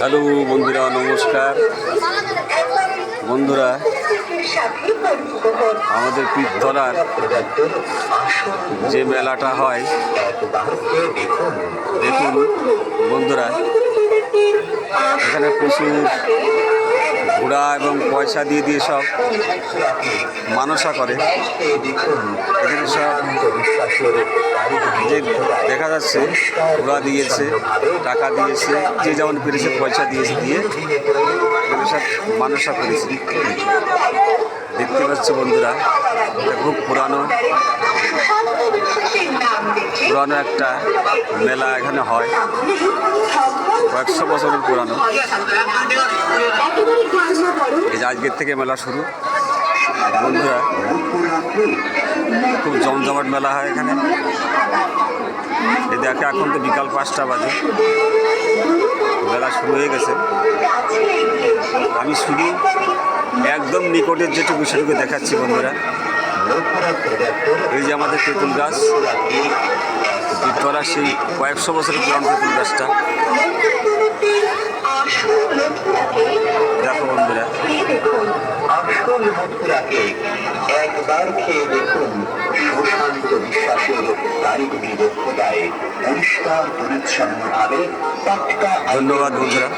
Hello বন্ধুরা, নমস্কার। বন্ধুরা, আমাদের পীরতলার যে মেলাটা হয়, দেখুন বন্ধুরা, এখানে প্রচুর ঘোড়া এবং পয়সা দিয়ে দিয়ে সব মানসা করে। সব যে দেখা যাচ্ছে ঘোড়া দিয়েছে, টাকা দিয়েছে, যে যেমন পেরেছে পয়সা দিয়েছে দিয়ে মানসা করেছে দেখতে পাচ্ছ বন্ধুরা, এটা খুব পুরানো। পুরানো একটা মেলা এখানে হয়। কয়েকশো বছরের পুরানো। এই আজকের থেকে মেলা শুরু। বন্ধুরা খুব জমজমাট মেলা হয় এখানে। এই দেখে এখন তো বিকাল পাঁচটা বাজে। মেলা শুরু হয়ে গেছে। আমি শুধু একদম নিকটের যেটুকু সেটুকু দেখাচ্ছি বন্ধুরা। এই যে আমাদের তেঁতুল গাছ করা সেই কয়েকশো বছরের পুরানো তেঁতুল গাছটা। আসল ভক্তরাকে একবার খেয়ে দেখুন সুশান্ত বিশ্বাসের কারিগরি দক্ষতায় পরিষ্কার পরিচ্ছন্ন ভাবে টাটকা ধন্যবাদ বন্ধুরা।